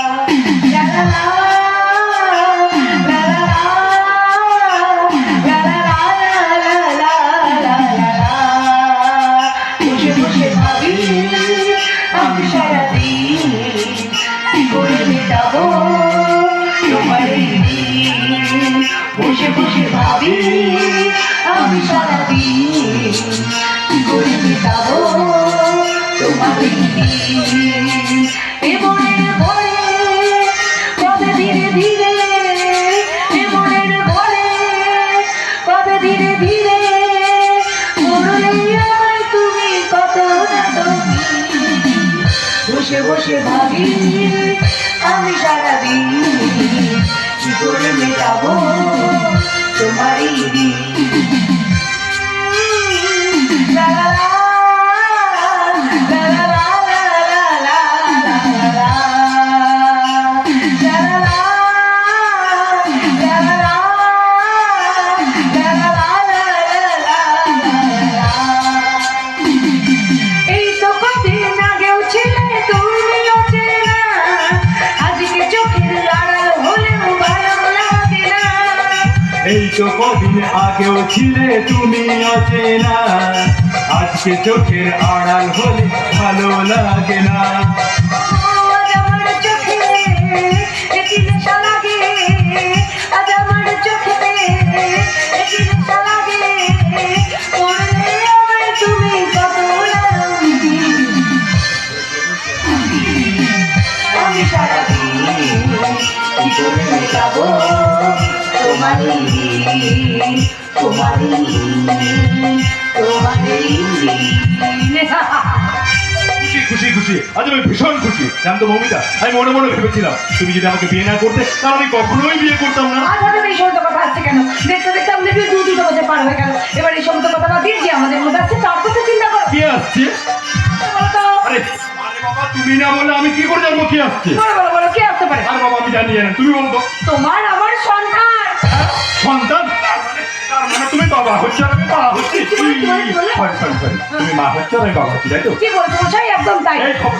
Yeah. বসে বসে ভাবি আমি সারাদিন কি করে মেটাবো তোমারই দিন? আগেও ছিলে তুমি অচেনা। আজকে চোখের আড়াল হলে ভালো লাগে না। আমি করে মেটাবো তোমারই তোমারই তোমারই খুশি খুশি খুশি। আজ আমি ভীষণ খুশি। মমিতা। আমি মনে মনে ভেবেছিলাম তুমি যদি আমাকে বিয়ে না করতে তাহলে আমি কখনোই বিয়ে করতাম না। আজ হঠাৎ এই সমস্ত কথা আসছে কেন? দেখতে দেখতে আমাদের বিয়ে দু দুটো বছর পার হয়ে গেল। এবার এই সমস্ত কথা বাদ দিয়ে যে আমাদের মধ্যে আসছে তার কথা চিন্তা করো। কে আসছে? আরে আরে বাবা তুমি না বলে আমি কি করে জানব কে আসছে? বলো বলো বলো কে আসতে পারে? আর বাবা আমি জানি তুমি বলো তো। তোমার আমার সন্তান। সন্তান তার মানে মানে তুমি বাবা হচ্ছে আমি মা হচ্ছি। কি বলে, কি বলে, কি বলে? সরি সরি সরি তুমি মা হচ্ছে আমি বাবা হচ্ছি তাই তো? কি বলছো মশাই? একদম তাই। এই খবর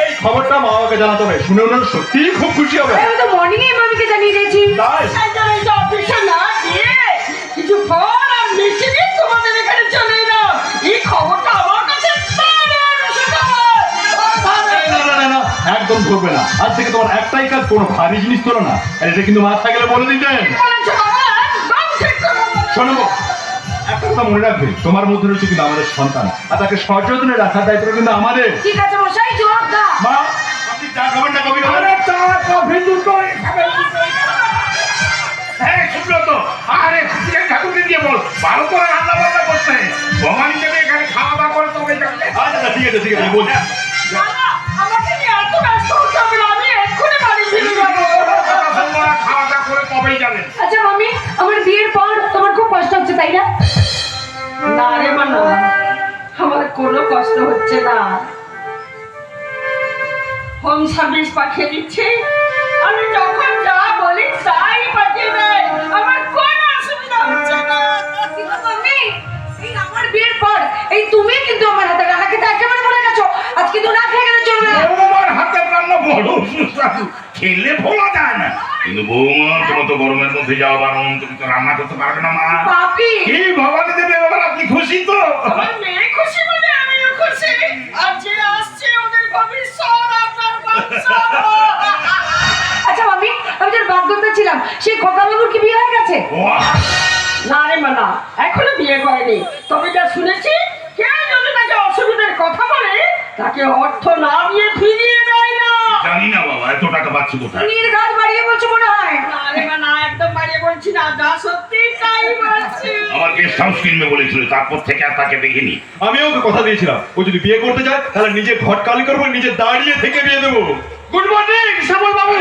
এই খবরটা মা বাবাকে জানাতে হবে। শুনে ওনারা সত্যিই খুব খুশি হবে। আরে, আমি তো মর্নিং এ মামিকে জানিয়ে দিয়েছি। তাই? অফিসে না দিয়ে কিছু ফল আর মিষ্টি তোমাদের এখানে চলে এলাম এই খবরটা আমার কাছে দারুণ সুখবর। এই না না না না একদম ধরবে না। আজ থেকে তোমার একটাই কাজ কোনো ভারী জিনিস তোলো না। আর এটা কিন্তু মাথা থাকলে বলে দিতেন। শোনো একটা কথা মনে রাখবে? তোমার মধ্যে রয়েছে কিন্তু আমাদের সন্তান। আর তাকে সচেতনে রাখার দায়িত্ব কিন্তু আমাদের। ঠিক আছে মশাই জবাব দাও। মা আপনি চা খাবেন না কবি খাবেন? চা কফি দুটো হ্যাঁ শুনলো তো আরে চিকেন ঠাকুরকে দিয়ে বল ভালো করে রান্না বান্না করতে। ভবানী দেবে এখানে খাওয়া দাওয়া করে তবে যাবে আচ্ছা আচ্ছা, ঠিক আছে ঠিক আছে বলছি। না রে মা আমার কোনো কষ্ট হচ্ছে না। হোম সার্ভিস পাঠিয়ে দিচ্ছি। আমি যখন যা বলি তাই পাঠিয়ে দেয়। আমার কোনো অসুবিধা হচ্ছে না। এই আমার বিয়ের পর এই তুমি কিন্তু আমার হাতে রান্না খেতে একেবারে ভুলে গেছো। আজ কিন্তু না খেয়ে গেলে চলবে না। বৌমার রান্না বড় সুস্বাদু। খেলে ভোলা যায় না। কিন্তু বৌমা তোমার তো গরমের মধ্যে যাওয়া বারণ তুমি তো রান্না করতে পারবে না মা। পাপি। কি ভবানী দেবে এবার আপনি খুশি তো? আমার মেয়ে খুশি মানে আমিও খুশি। আর যে আসছে ওদের ভবিষ্যৎ আপনার বাচ্চা আচ্ছা মামি আমি যার বাগদত্তা ছিলাম সেই খোকা বাবুর কি বিয়ে হয়ে গেছে? না রে মানা এখনও বিয়ে করেনি তবে যা শুনেছি কেউ যদি তাকে অসুবিধার কথা বলে তাকে অর্থ না দিয়ে ফিরিয়ে দেয় না জানি না বাবা এত টাকা পাচ্ছি কোথায়? নির্ঘাত বাড়িয়ে বলছো মনে হয়? না রে মানা একদম বাড়িয়ে বলছি না যা সত্যি তাই বলছি। আমার গেস্ট হাউস কিনবে বলেছিল তারপর থেকে আর তাকে দেখিনি। আমি ওকে কথা দিয়েছিলাম ও যদি বিয়ে করতে চায় তাহলে নিজে ঘট কালি করব নিজে দাঁড়িয়ে থেকে বিয়ে দেবো। গুড মর্নিং শ্যামল বাবু।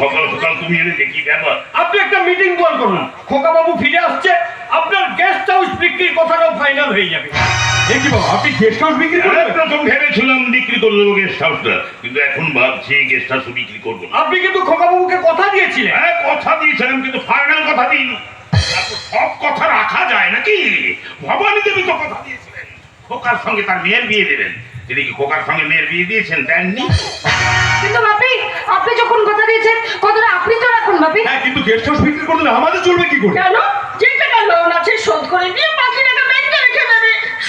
সকাল সকাল তুমি এলে দেখি ব্যাপার? আপনি একটা মিটিং কল করুন। খোকা বাবু ফিরে আসছে আপনার গেস্ট হাউস বিক্রির কথাটাও ফাইনাল হয়ে যাবে। দেখব আপনি গেস্ট হাউস বিক্রি করবেন? প্রথম ভেবেছিলাম বিক্রি করে গেস্ট হাউসটা কিন্তু এখন ভাবছি গেস্ট হাউস বিক্রি করব না। আপনি কিন্তু খোকাবাবুকে কথা দিয়েছিলেন। হ্যাঁ কথা দিয়েছিলাম কিন্তু ফাইনাল কথা দিইনি। সব কথা রাখা যায় নাকি? ভবানী দেবী তো কথা দিয়েছিলেন। খোকার সঙ্গে তার মেয়ের বিয়ে দেবেন। তিনি কি খোকার সঙ্গে মেয়ের বিয়ে দিয়েছেন? দেননি। কিন্তু বাপি আপনি যখন কথা দিয়েছেন কথাটা আপনি তো রাখুন বাপি হ্যাঁ কিন্তু গেস্ট হাউস বিক্রি করলে আমাদের চলবে কি করে? কেন? যেটা লোন আছে শোধ করে নিয়ে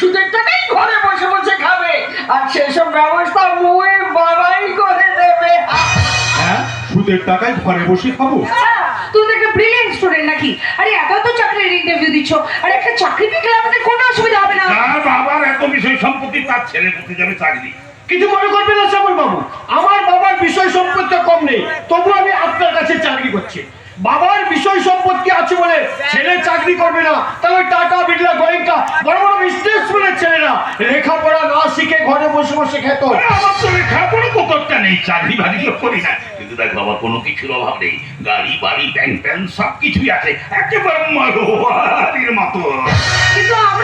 সুদের টাকাই ঘরে বসে বসে খাবে। আর সেসব ব্যবস্থা মুয়ে বাবাই করে দেবে। হ্যাঁ? সুদের টাকায় ঘরে বসে খাব? তুমি তো একটা ব্রিলিয়েন্ট স্টুডেন্ট নাকি? আরে একা তো চাকরির ইন্টারভিউ দিচ্ছ। আর একটা চাকরি পেলে আমাদের কোনো অসুবিধা হবে না। যার বাবার এত বিষয় সম্পত্তি তার ছেলে করতে যাবে চাকরি? কিছু মনে করবেন না শ্যামল বাবু আমার বাবার বিষয় সম্পত্তি কম নেই। তবু আমি আপনার কাছে চাকরি করছি। বাবার বিষয় সম্পত্তি আছে বলে? ছেলে চাকরি করবে না। তাহলে টাটা বিড়লা গোয়েঙ্কা বড় বড় বিজনেসম্যানের ছেলেরা লেখাপড়া না শিখে ঘরে বসে বসে খেত। আমার তো লেখাপড়া কোথাও নেই। চাকরি বাড়ি তো করি না। কিন্তু দেখ বাবা কোনো কিছুর অভাব নেই। গাড়ি বাড়ি ব্যাংক ব্যাংক সব কিছুই আছে। একেবারে মারোয়ারির মতো। কিন্তু আমরা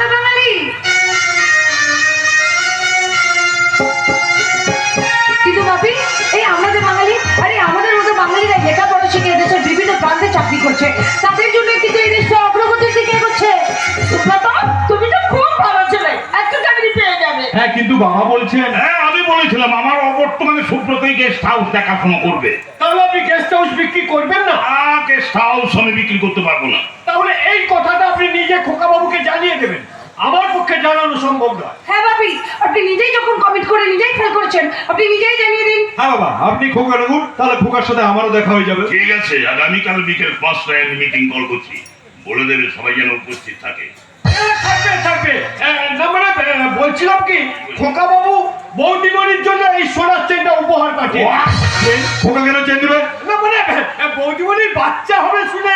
বাবা বলছেন হ্যাঁ আমি বলেছিলাম আমার অবর্তমানে সুব্রতই গেস্ট হাউস দেখাশোনা করবে। তাহলে আপনি গেস্ট হাউস বিক্রি করবেন না? গেস্ট হাউস আমি বিক্রি করতে পারব না। তাহলে এই কথাটা আপনি নিজে খোকা বাবুকে জানিয়ে দেবেন। আমার পক্ষে জানানো সম্ভব নয়। হ্যাঁ বাপি আপনি নিজেই যখন কমিট করে নিজেই ফেল করেছেন আপনি নিজেই জানিয়ে দিন। হ্যাঁ বাবা আপনি খোকা রাখুন তাহলে খোকার সাথে আমারও দেখা হয়ে যাবে। ঠিক আছে আগামীকাল বিকেল পাঁচটায় আমি মিটিং কল করছি। বলে দেবে সবাই যেন উপস্থিত থাকে। থাকবে। থাকবে না মানে বলছিলাম কি খোকা বাবু বৌদিমণির জন্য এই সোনার চেনটা উপহার পাঠিয়ে খোকা কেন চেন দিবে? না মানে বৌদিমণির বাচ্চা হবে শুনে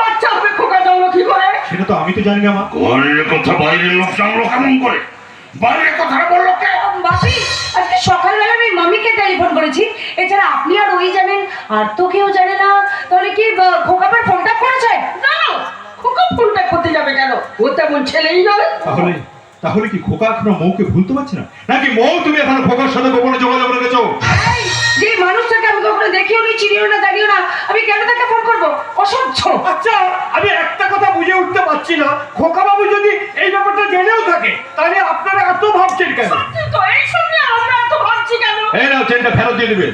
বাচ্চা হবে খোকা জানলো কি করে? সেটা তো আমি তো জানি না মা। ঘরের কথা বাইরের লোক জানলো কেমন করে? বাইরের কথা বলল কে? বাপি আজকে সকালবেলা আমি মামিকে টেলিফোন করেছি। এছাড়া আপনি আর ওই জানেন আর তো কেউ জানে না। তাহলে কি খোকাবার ফোনটা করেছে? না খোকা ফোন করতে যাবে কেন ও তেমন ছেলেই নয়। তাহলে তাহলে কি খোকা এখনও মৌকে ভুলতে পারছে না? নাকি মৌ তুমি এখনও খোকার সাথে গোপনে যোগাযোগ রেখেছো? যে মানুষটাকে আমি কখনো দেখিও নি চিনিও না জানিও না আমি কেন তাকে ফোন করব? অসহ্য আচ্ছা আমি একটা কথা বুঝে উঠতে পারছি না। খোকা বাবু যদি এই ব্যাপারটা জেনেও থাকে তাহলে আপনারা এত ভাবছেন কেন? সত্যি তো এই সঙ্গে আমরা এত ভাবছি কেন? এই নাও চেনটা ফেরত দিয়ে দিবে।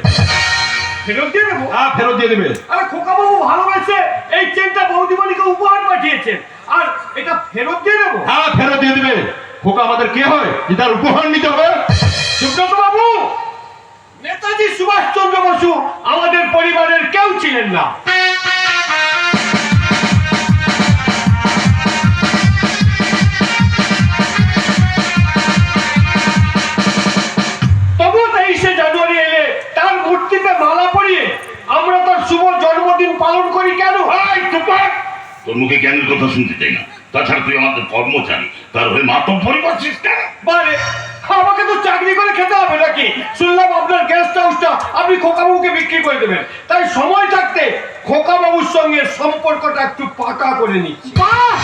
ফেরত দিয়ে দেবো? হ্যাঁ ফেরত দিয়ে দিবে। আরে খোকা বাবু ভালোবেসে এই চেনটা বৌদিমণিকে উপহার পাঠিয়েছেন। আর এটা ফেরত দিয়ে দেবো? হ্যাঁ ফেরত দিয়ে দিবে। খোকা আমাদের কে হয়? যে তার উপহার নিতে হবে। সুব্রত বাবু নেতাজি সুভাষচন্দ্র বসু আমাদের পরিবারের কেউ ছিলেন না। তবু তেইশে জানুয়ারি এলে তার মূর্তিতে মালা পরিয়ে আমরা তার শুভ জন্মদিন পালন করি কেন এই চুপার তোর মুখে জ্ঞানের কথা শুনতে চাই না। তাছাড়া তুই আমাদের কর্মচারী। তার হয়ে মাতব্বরি করছিস কেন? বারে আমাকে তো চাকরি করে খেতে হবে নাকি? শুনলাম আপনার গেস্ট হাউসটা আপনি খোকাবাবুকে বিক্রি করে দেবেন। তাই সময় থাকতে খোকাবাবুর সঙ্গে সম্পর্কটা একটু পাকা করে নিচ্ছি। বাহ!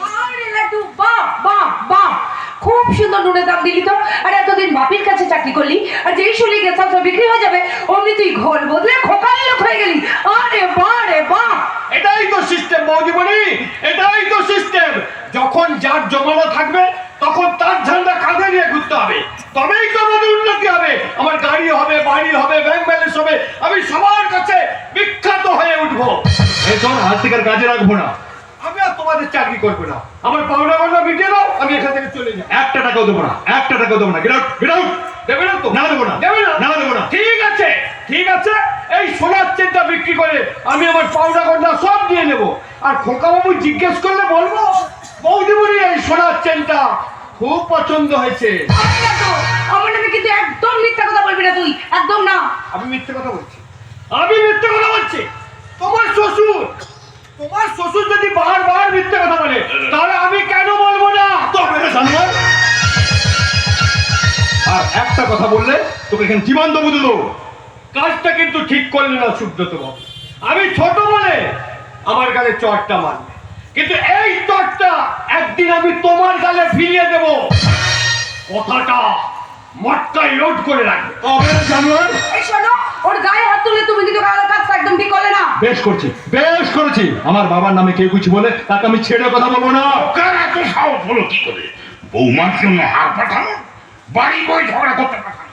বাহ রে লাড্ডু, বাহ বাহ বাহ। খুব সুন্দর নুনের দাম দিলি তো। আর এতদিন বাপির কাছে চাকরি করলি আর যেই শুনলি গেছ বিক্রি হয়ে যাবে অমনি তুই ঘর বদলে খোকার লোক হয়ে গেলি। আরে বাহ রে বাহ। এটাই তো সিস্টেম বৌদিমণি এটাই তো সিস্টেম যখন যার জমানো থাকবে তখন তার ঝান্ডা কাঁধে নিয়ে ঘুরতে হবে। তবেই তো আমাদের উন্নতি হবে। আমার গাড়ি হবে বাড়ি হবে ব্যাংক ব্যালেন্স হবে। আমি সবার কাছে বিখ্যাত হয়ে উঠবো। শোন আজ থেকে কাজে রাখব না। আমি আর তোমাদের চাকরি করব না। আমার পাওনা গন্ডা মিটিয়ে দাও আমি এখান থেকে চলে যাই একটা টাকাও দেবো না একটা টাকাও দেবো না। গেট আউট গেট আউট দেবে না তো? না দেবো না। দেবে না? না দেবো না। ঠিক আছে ঠিক আছে। এই বিক্রি করে আমি আমার পাওনা গন্ডা সব দিয়ে নেব। আর খোকাবাবু জিজ্ঞেস করলে বলব? বৌদিমণি এই সোনার চেনটা খুব পছন্দ হয়েছে। আমার নামে কিন্তু একদম মিথ্যা কথা বলবি না তুই। একদম না। আমি মিথ্যে কথা বলছি। আমি মিথ্যে কথা বলছি? তোমার শ্বশুর তোমার শ্বশুর যদি বারবার মিথ্যে কথা বলে তাহলে আমি কেন বলব না? তবে জানোয়ার। আর একটা কথা বললে তোকে এখানে জীবন্ত বুঝলো কাজটা কিন্তু ঠিক করলে না সুব্রত বাবু আমি ছোট বলে আমার গালে চটটা মারবে। কিন্তু এই চটটা একদিন আমি তোমার গালে ফিরিয়ে দেব। কথাটা মটকায় লোড করে রাখবে। তবে রে জানোয়ার। এই শোনো ওর গায়ে হাত তুলে তুমি কিন্তু কাজ- কাজটা একদম ঠিক করলে না। বেশ করছি বেশ করেছি। আমার বাবার নামে কেউ কিছু বলে তাকে আমি ছেড়ে কথা বলব না। কার এত সাহস হলো কি করে? বৌমার জন্য হার পাঠানো? বাড়ি বই ঝগড়া করতে পাঠানো?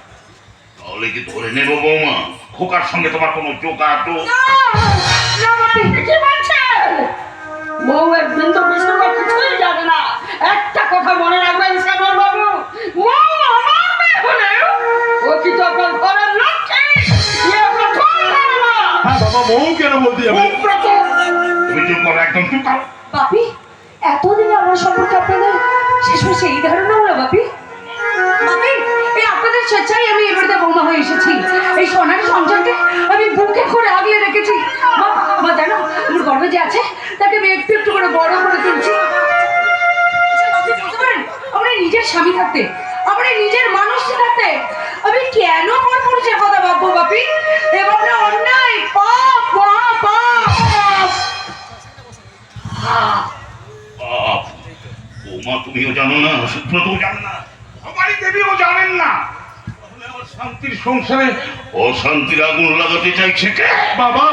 তাহলে কি ধরে নেব বৌমা? খোকার সঙ্গে তোমার কোনো যোগাযোগ? না বাপি কি বলছেন বউ একদিন তো কিছুই জানে না। একটা কথা মনে রাখবেন শ্যামল বাবু। বউ আমার মেয়ে হলেও ও কি তো আপনার ঘরের লক্ষ্মী। হ্যাঁ বাবা মৌ কেন বলতে যাবে? তুমি চুপ করো একদম চুপ করো। বাপি এতদিনে আমার সম্পর্কে আপনাদের শেষমেশ এই ধারণা হলো বাপি? বাপি এই আপনাদের স্বেচ্ছায় বুকে করে আগলে রেখেছি। মা জানো আমার গর্বে যে আছে তাকে একটু একটু করে বড় করে তুলছি। আমার নিজের স্বামী থাকতে আমার নিজের মানুষটি থাকতে আমি কেন পর পুরুষের কথা ভাববো বাপি? এবং না অন্যায় পাপ পাপ পাপ। বাপ, বৌমা তুমিও জানো না সুব্রতও জানে না আমারই দেবীও জানেন না। শান্তির সংসারে অশান্তির আগুন লাগাতে চাইছে কে? বাবা!